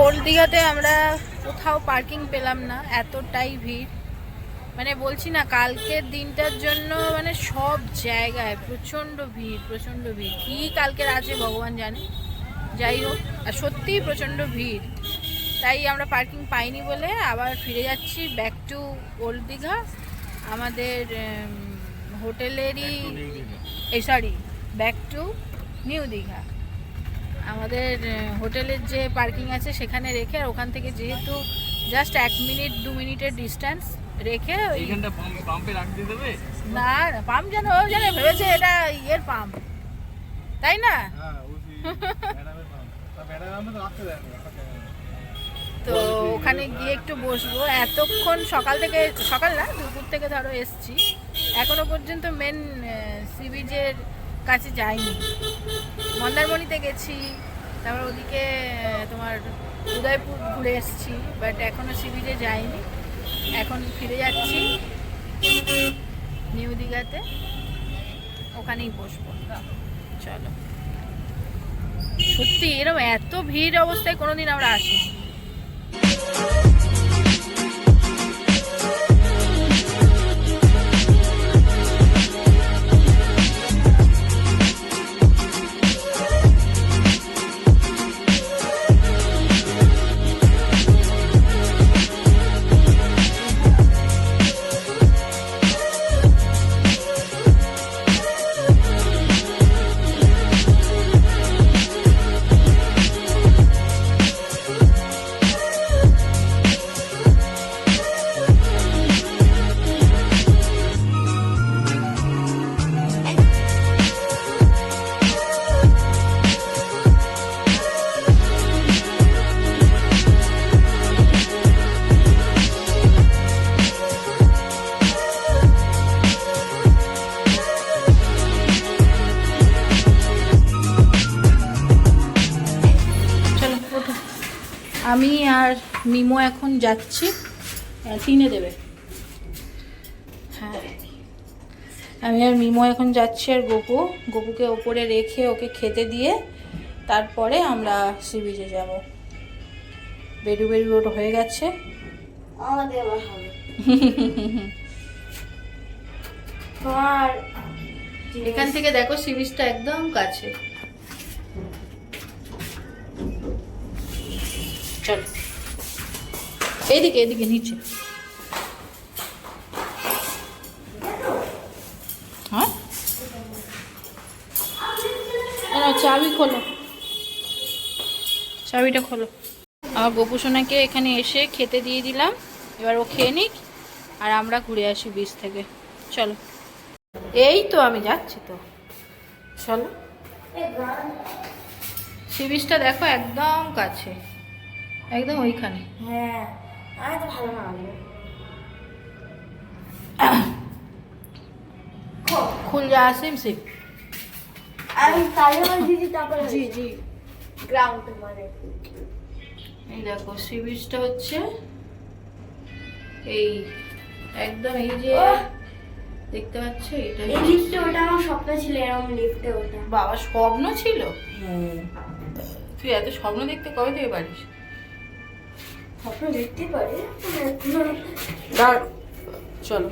Old দীঘাতে আমরা কোথাও পার্কিং পেলাম না এতটাই ভিড়। মানে বলছি না কালকের দিনটার জন্য মানে সব জায়গায় প্রচণ্ড ভিড় প্রচণ্ড ভিড়। কী কালকের আছে ভগবান জানে। যাই হোক আর সত্যিই প্রচণ্ড ভিড়। তাই আমরা পার্কিং পাইনি বলে আবার ফিরে যাচ্ছি ব্যাক টু ওল্ড দীঘা। আমাদের হোটেলেরই এই sorry back to new Digha. আমাদের হোটেলের যে পার্কিং আছে সেখানে রেখে আর ওখান থেকে যেহেতু জাস্ট এক মিনিট দু মিনিটের ডিস্টেন্স রেখে না পাম্প যেন ও যেন ভেবেছে এটা ইয়ের পাম্প তাই না? হ্যাঁ না তো ওখানে গিয়ে একটু বসবো। এতক্ষণ সকাল থেকে সকাল না দুপুর থেকে ধরো এসছি। এখনও পর্যন্ত মেন সি বিচের কাছে যাইনি। মন্দারমণিতে গেছি, তারপর ওদিকে তোমার উদয়পুর ঘুরে এসছি বাট এখনও সি যাইনি। এখন ফিরে যাচ্ছি নিউ দীঘাতে। ওখানেই বসবো। চলো। সত্যি এরকম এত ভিড় অবস্থায় কোনোদিন আমরা আসিনি। মিমো এখন যাচ্ছি। তিনে দেবে। হ্যাঁ। আমি আর মিমো এখন যাচ্ছি আর গোপু। গোপুকে ওপরে রেখে ওকে খেতে দিয়ে তারপরে আমরা সি বিচে যাব। বেডু বেডু রোড হয়ে গেছে। এখান থেকে দেখো সি বিচটা একদম কাছে। চলো। এইদিকে এদিকে, নিচে। হ্যাঁ? চাবি খোলো। চাবিটা খোলো। আমার গোপু সোনাকে এখানে এসে খেতে দিয়ে দিলাম। এবার ও খেয়ে নিক, আর আমরা ঘুরে আসি বিচ থেকে। চলো। এই তো আমি যাচ্ছি তো। চলো। সি বিচটা দেখো একদম কাছে। একদম ওইখানে। হ্যাঁ। আমি তো ভালো না আমার দিদি তারপরে জি জি। গ্রাউন্ড মানে। এই দেখো সি বিচটা হচ্ছে এই একদম এই যে দেখতে পাচ্ছ? এটা এই লিফটে ওটা আমার স্বপ্ন ছিল এরকম লিফটে ওটা। বাবা স্বপ্ন ছিল? হ্যাঁ। তুই এত স্বপ্ন দেখতে কবে থেকে পারিস? দেখতে পারি? চলো।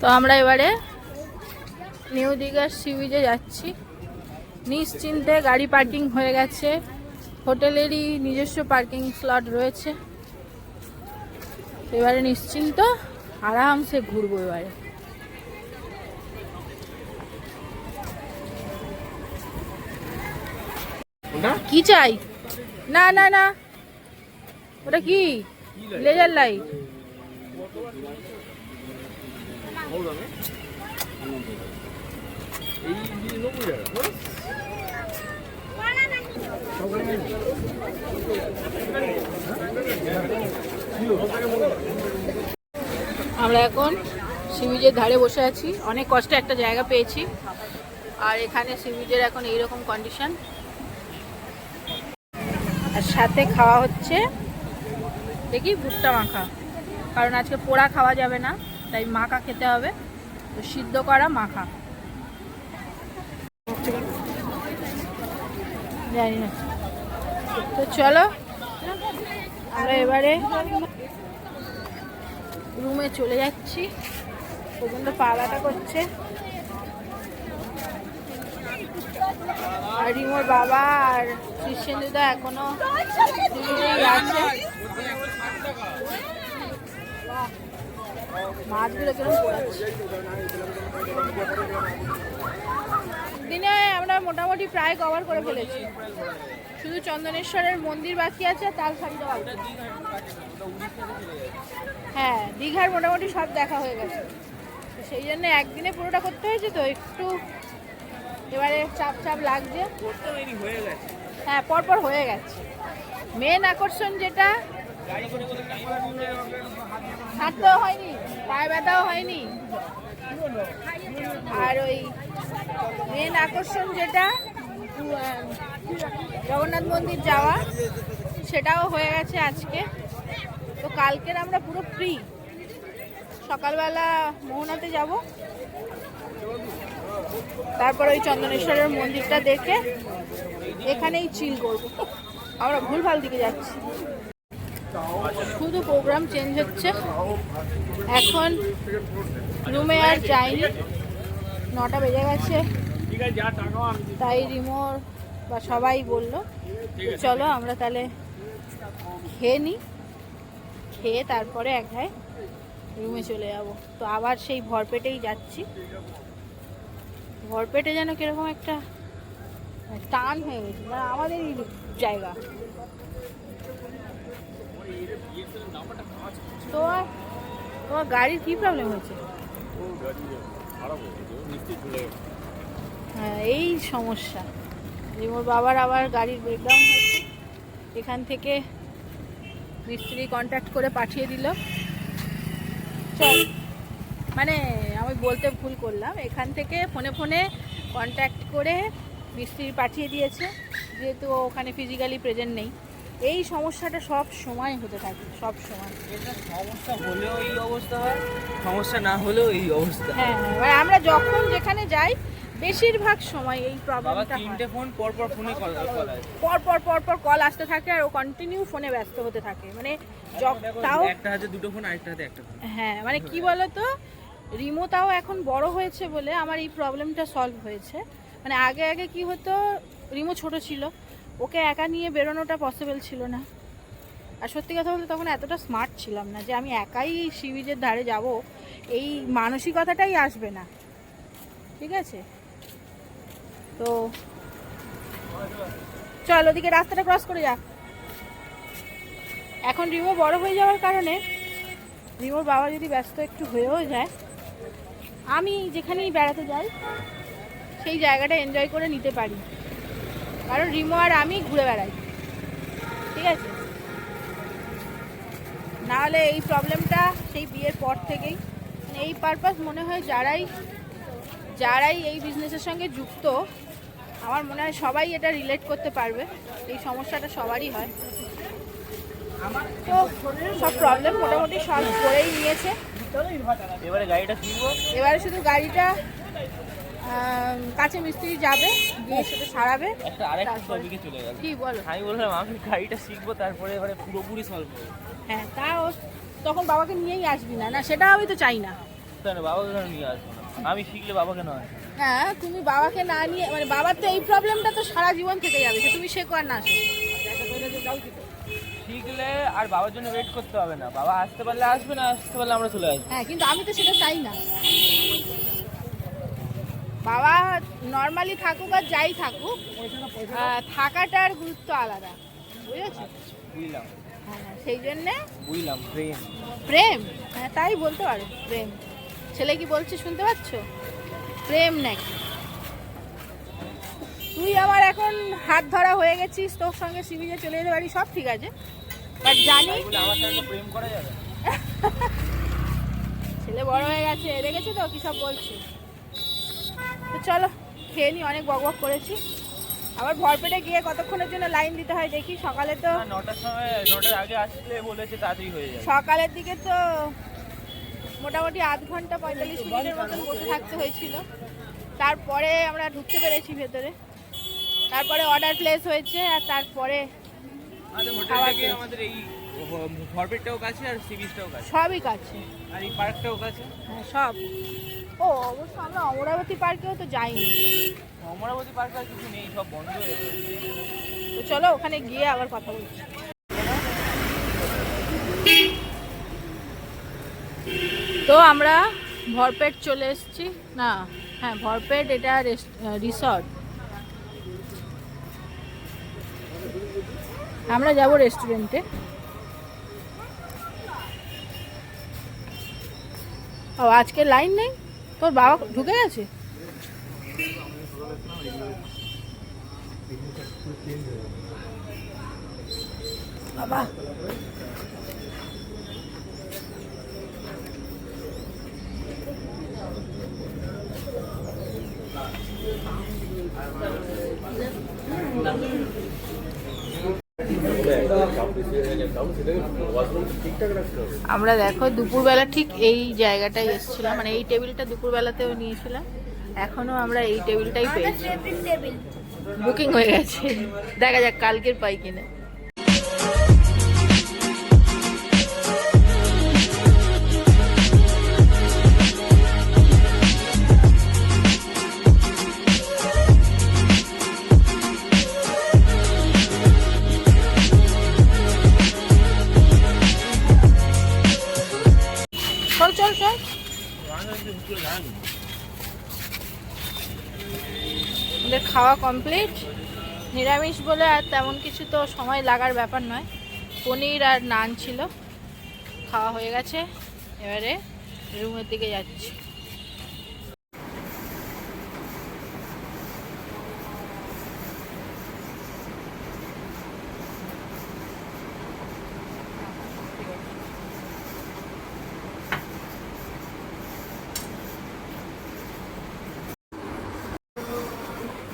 তো আমরা এবারে নিউ দীঘার সি বিচে যাচ্ছি। নিশ্চিন্তে গাড়ি পার্কিং হয়ে গেছে। হোটেলেরই নিজস্ব পার্কিং স্লট রয়েছে। এবারে নিশ্চিন্ত আরামসে ঘুরবো এবারে। কি চাই? না না না। ওটা কি? লেজার লাইট আমরা এখন সিবিজের ধারে বসে আছি। অনেক কষ্টে একটা জায়গা পেয়েছি। আর এখানে সিবিজের এখন এইরকম কন্ডিশন আর সাথে খাওয়া হচ্ছে দেখি ভুট্টা মাখা। কারণ আজকে পোড়া খাওয়া যাবে না, তাই মাখা খেতে হবে। তো সিদ্ধ করা মাখা। জানি না। তো চলো, আমরা এবারে রুমে চলে যাচ্ছি। প্রচণ্ড পা ব্যথা করছে। আর রিমোর বাবা আর কৃষ্ণেন্দুদা এখনও আছে মাছগুলো পড়াচ্ছে। দিনে আমরা মোটামুটি প্রায় কভার করে ফেলেছি। শুধু চন্দনেশ্বরের মন্দির বাকি আছে তাল শাড়িটা হ্যাঁ দীঘার মোটামুটি সব দেখা হয়ে গেছে। সেই জন্য একদিনে পুরোটা করতে হয়েছে, তো একটু এবারে চাপ চাপ লাগছে। হয়ে গেছে। হ্যাঁ পরপর হয়ে গেছে। মেন আকর্ষণ যেটা হাঁটতেও হয়নি পায়ে ব্যথাও হয়নি। আর ওই মেন আকর্ষণ যেটা জগন্নাথ মন্দির যাওয়া সেটাও হয়ে গেছে আজকে। তো কালকের আমরা পুরো ফ্রি সকালবেলা মোহনাতে যাব। তারপর ওই চন্দনেশ্বরের মন্দিরটা দেখে এখানেই চিল করব। আমরা ভুলভাল দিকে যাচ্ছি। শুধু প্রোগ্রাম চেঞ্জ হচ্ছে। এখন রুমে আর যাইনি। নটা বেজে গেছে। তাই রিমোর বা সবাই বলল, চলো আমরা তাহলে খেয়ে নিই খেয়ে তারপরে এক ঘায় রুমে চলে যাব। তো আবার সেই ভরপেটেই যাচ্ছি। ভরপেটে যেন কীরকম একটা টান হয়ে গেছে। মানে আমাদেরই জায়গা। তোমার তোমার গাড়ির কি প্রবলেম হয়েছে? হ্যাঁ এই সমস্যা। যে মোর বাবার আবার গাড়ির ব্রেকডাউন হয়েছে। এখান থেকে মিস্ত্রি কন্ট্যাক্ট করে পাঠিয়ে দিল। চল। মানে আমি বলতে ভুল করলাম। এখান থেকে ফোনে ফোনে কন্ট্যাক্ট করে মিস্ত্রি পাঠিয়ে দিয়েছে যেহেতু ওখানে ফিজিক্যালি প্রেজেন্ট নেই। এই সমস্যাটা সব সময় হতে থাকে সব সময়। এটা সমস্যা হলেও এই অবস্থা হয় সমস্যা না হলেও এই অবস্থা। হ্যাঁ হ্যাঁ মানে আমরা যখন যেখানে যাই বেশিরভাগ সময় এই প্রবলেমটা তিনটে ফোন পর পর ফোনে কল পর পর পর পর কল আসতে থাকে আর ও কন্টিনিউ ফোনে ব্যস্ত হতে থাকে। মানে যখ- তাও একটা হাতে দুটো ফোন আরেকটা হাতে একটা ফোন হ্যাঁ মানে কি বলতো? রিমো তাও এখন বড় হয়েছে বলে আমার এই প্রবলেমটা সলভ হয়েছে। মানে আগে আগে কি হতো, রিমো ছোট ছিল, ওকে একা নিয়ে বেরোনোটা পসিবল ছিল না। আর সত্যি কথা বলতে তখন এতটা স্মার্ট ছিলাম না যে আমি একাই সি বিচের ধারে যাব, এই মানসিকতাটাই আসবে না। ঠিক আছে? তো চল ওদিকে রাস্তাটা ক্রস করে যা। এখন রিমো বড় হয়ে যাওয়ার কারণে, রিমোর বাবা যদি ব্যস্ত একটু হয়েও যায় আমি যেখানেই বেড়াতে যাই, সেই জায়গাটা এনজয় করে নিতে পারি। কারণ রিমো আর আমি ঘুরে বেড়াই। ঠিক আছে? নাহলে এই প্রবলেমটা সেই বিয়ের পর থেকেই। মানে এই পারপাস মনে হয় যারাই যারাই এই বিজনেসের সঙ্গে যুক্ত, আমার মনে হয় সবাই এটা রিলেট করতে পারবে। এই সমস্যাটা সবারই হয়। তো সব প্রবলেম মোটামুটি সলভ করেই নিয়েছে। এবারে গাড়িটা কিনবো এবারে শুধু গাড়িটা কাছে মিস্ত্রি যাবে গিয়ে সেটা সারাবে। একটা আরেকটা টপিকে চলে গেল। কি বলো? আমি বললাম আমি গাড়িটা শিখব তারপরে এবারে পুরোপুরি সলভ হবে হ্যাঁ তাও তখন বাবাকে নিয়েই আসবি না না সেটা আমি তো চাই না। তাহলে বাবাকে কেন নিয়ে আসব আমি শিখলে বাবাকে নয় হ্যাঁ তুমি বাবাকে না নিয়ে মানে বাবার তো এই প্রবলেমটা তো সারা জীবন থেকে যাবে তুমি শেখো আর না শেখো। শিখলে আর বাবার জন্য ওয়েট করতে হবে না। বাবা আসতে পারলে আসবে না আসতে পারলে আমরা চলে আসব। হ্যাঁ কিন্তু আমি তো সেটা চাই না। বাবা নর্মালি থাকুক আর যাই থাকুক থাকাটার গুরুত্ব আলাদা। বুঝেছ? বুঝলাম। হ্যাঁ সেই জন্যে বুঝলাম প্রেম। প্রেম। হ্যাঁ তাই বলতে পারো প্রেম। ছেলে কি বলছে শুনতে পাচ্ছ? প্রেম নাকি? তুই আমার এখন হাত ধরা হয়ে গেছিস তোর সঙ্গে সিবিজে চলে যেতে পারি সব ঠিক আছে। বাট জানি। ছেলে বড় হয়ে গেছে দেখেছ তো? কি সব বলছে? তো চলো খেয়ে নি অনেক বক বক করেছি। আবার ভরপেটে গিয়ে কতক্ষণের জন্য লাইন দিতে হয় দেখি? সকালে তো নটার সময় নটার আগে আসলে বলেছে তাড়াতাড়ি হয়ে যাবে। সকালের দিকে তো মোটামুটি আধ ঘণ্টা পঁয়তাল্লিশ মিনিটের মতন বসে থাকতে হয়েছিল। তারপরে আমরা ঢুকতে পেরেছি ভেতরে। তারপরে অর্ডার প্লেস হয়েছে আর তারপরে আমাদের খেয়েছি। আমাদের এই ভরপেটটাও কাছে আর সি বিচটাও কাছে? সবই কাছে। আর এই পার্কটাও কাছে? হ্যাঁ সব। ও অবশ্য আমরা অমরাবতী পার্কেও তো যাইনি। অমরাবতী পার্কে আর কিছু নেই সব বন্ধ হয়ে গেছে। তো চলো ওখানে গিয়ে আবার কথা বলছি। তো আমরা ভরপেট চলে এসেছি। না হ্যাঁ ভরপেট এটা রিসর্ট আমরা যাব রেস্টুরেন্টে ও আজকে লাইন নেই? তোর বাবা ঢুকে গেছে? বাবা। আমরা দেখো দুপুরবেলা ঠিক এই জায়গাটায় এসেছিলাম। মানে এই টেবিলটা দুপুরবেলাতেও নিয়েছিলাম। এখনও আমরা এই টেবিলটাই পেয়েছি। বুকিং হয়ে গেছে। দেখা যাক কালকের পাই কিনা। আমাদের খাওয়া কমপ্লিট নিরামিষ বলে আর তেমন কিছু তো সময় লাগার ব্যাপার নয়। পনির আর নান ছিল। খাওয়া হয়ে গেছে। এবারে রুমের দিকে যাচ্ছি।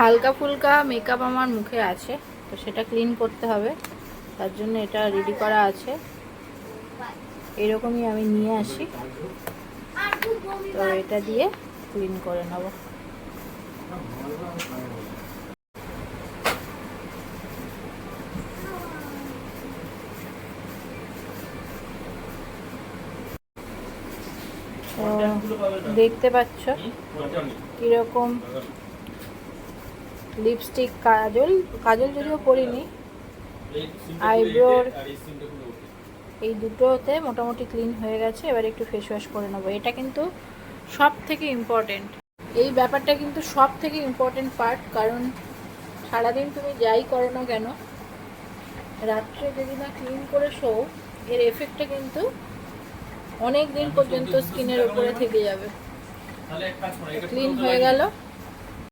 হালকা ফুলকা মেকআপ আমার মুখে আছে, তো সেটা ক্লিন করতে হবে। তার জন্য এটা রেডি করা আছে। এরকমই আমি নিয়ে আসি। তো এটা দিয়ে ক্লিন করে নেব। দেখতে পাচ্ছ কীরকম লিপস্টিক কাজল কাজল যদিও পরিনি আইব্রোর এই দুটোতে মোটামুটি ক্লিন হয়ে গেছে এবার একটু ফেস ওয়াশ করে নেব। এটা কিন্তু সব থেকে ইম্পর্টেন্ট এই ব্যাপারটা কিন্তু সব থেকে ইম্পর্টেন্ট পার্ট কারণ সারাদিন তুমি যাই করো না কেন রাত্রে যদি না ক্লিন করে শো এর এফেক্টটা কিন্তু অনেক দিন পর্যন্ত স্কিনের উপরে থেকে যাবে। ক্লিন হয়ে গেল।